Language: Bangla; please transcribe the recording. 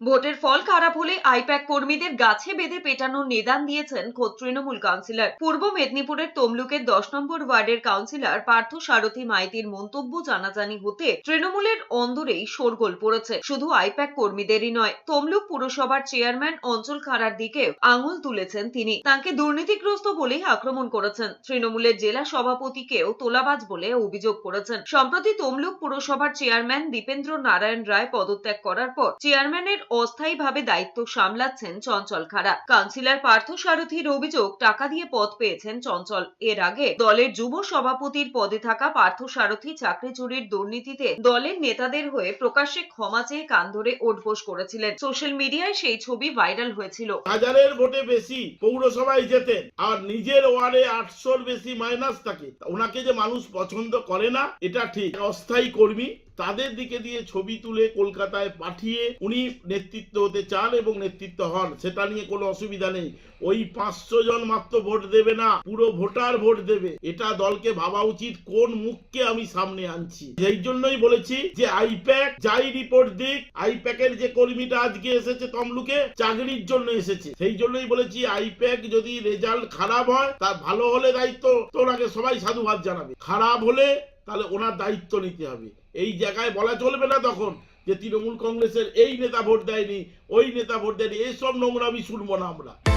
ভোটের ফল খারাপ হলে আইপ্যাক কর্মীদের গাছে বেঁধে পেটানোর নিদান দিয়েছেন তৃণমূল কাউন্সিলর। পূর্ব মেদিনীপুরের তমলুকের দশ নম্বর ওয়ার্ডের কাউন্সিলর পার্থ সারথী মাইতির মন্তব্য জানাজানি হতে তৃণমূলের অন্দরেই শোরগোল পড়েছে। শুধু আইপ্যাক কর্মীদেরই নয়, তমলুক পুরসভার চেয়ারম্যান অঞ্চল খাড়ার দিকে আঙুল তুলেছেন তিনি। তাকে দুর্নীতিগ্রস্ত বলেই আক্রমণ করেছেন। তৃণমূলের জেলা সভাপতিকেও তোলাবাজ বলে অভিযোগ করেছেন। সম্প্রতি তমলুক পুরসভার চেয়ারম্যান দীপেন্দ্র নারায়ণ রায় পদত্যাগ করার পর চেয়ারম্যানের অস্থায়ীভাবে দায়িত্ব সামলাচ্ছেন চঞ্চল খাড়া। কাউন্সিলর পার্থ সারথীর অভিযোগ, টাকা দিয়ে পদ পেয়েছেন চঞ্চল। এর আগে দলের যুব সভাপতির পদে থাকা পার্থ সারথী চাকরি চুরির দুর্নীতিতে দলের নেতাদের হয়ে প্রকাশ্যে ক্ষমা চেয়ে কান ধরে ওঠবোস করেছিলেন। সোশ্যাল মিডিয়ায় সেই ছবি ভাইরাল হয়েছিল। হাজারের ভোটে বেশি পৌরসভায় যেতেন, আর নিজের ওয়ার্ডে আটশোর বেশি মাইনাস থাকে। ওনাকে যে মানুষ পছন্দ করে না, এটা ঠিক। অস্থায়ী কর্মী তাদের দিকে দিয়ে ছবি তুলে কলকাতায় পাঠিয়ে উনি নেতৃত্ব হতে চান এবং নেতৃত্ব হন, সেটা নিয়ে কোনো অসুবিধা নেই। ওই পাঁচশো জন মাত্র ভোট দেবে না, পুরো ভোটার ভোট দেবে। এটা দলকে ভাবা উচিত, কোন মুখকে আমি সামনে আনছি। সেই জন্যই বলেছি যে আইপ্যাক যাই রিপোর্ট দিক, আইপ্যাকের যে কর্মীটা আজকে এসেছে তমলুকে, চাকরির জন্য এসেছে। সেই জন্যই বলেছি আইপ্যাক যদি রেজাল্ট খারাপ হয়, তা ভালো হলে দায়িত্ব তো ওনাকে সবাই সাধুবাদ জানাবে। খারাপ হলে তাহলে ওনার দায়িত্ব নিতে হবে। এই জায়গায় বলা চলবে না তখন যে তৃণমূল কংগ্রেসের এই নেতা ভোট দেয়নি, ওই নেতা ভোট দেয়নি এইসব নোংরামি শুনব না আমরা।